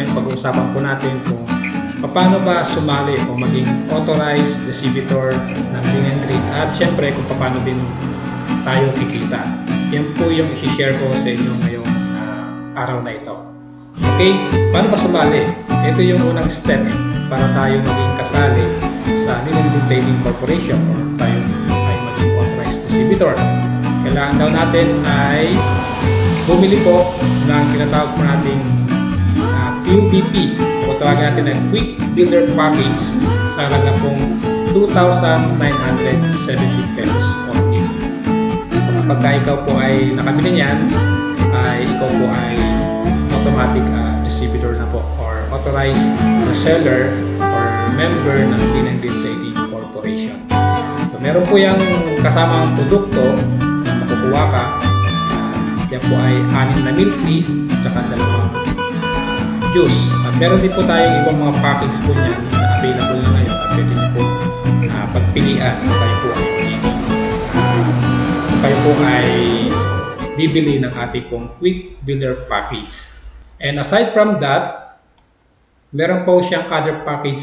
ngayon pag-uusapan po natin kung paano ba sumali o maging authorized distributor ng Green and Green at syempre kung paano din tayo kikita. Yan po yung isi-share ko sa inyo ngayong ah, araw na ito. Okay, paano ba sumali? Ito yung unang step para tayo maging kasali sa Green and Green Trading Corporation or tayo ay maging authorized distributor. Kailangan daw natin ay bumili po ng tinatawag po nating QBP o tawagin natin na Quick Builder Package sa halaga pong 2,970 pesos only. Kapag ikaw po ay nakabili niyan, ay ikaw po ay automatic uh, distributor na po or authorized reseller or member ng Green Trading Corporation. So, meron po yung kasamang produkto na makukuha ka. Uh, yan po ay anim na milk tea at dalawang juice. At meron din po tayong ibang mga package po niyan na available na ngayon at pwede niyo po uh, pagpilian kung kayo po ay kung kayo po ay bibili ng ating pong quick builder package. And aside from that, meron po siyang other package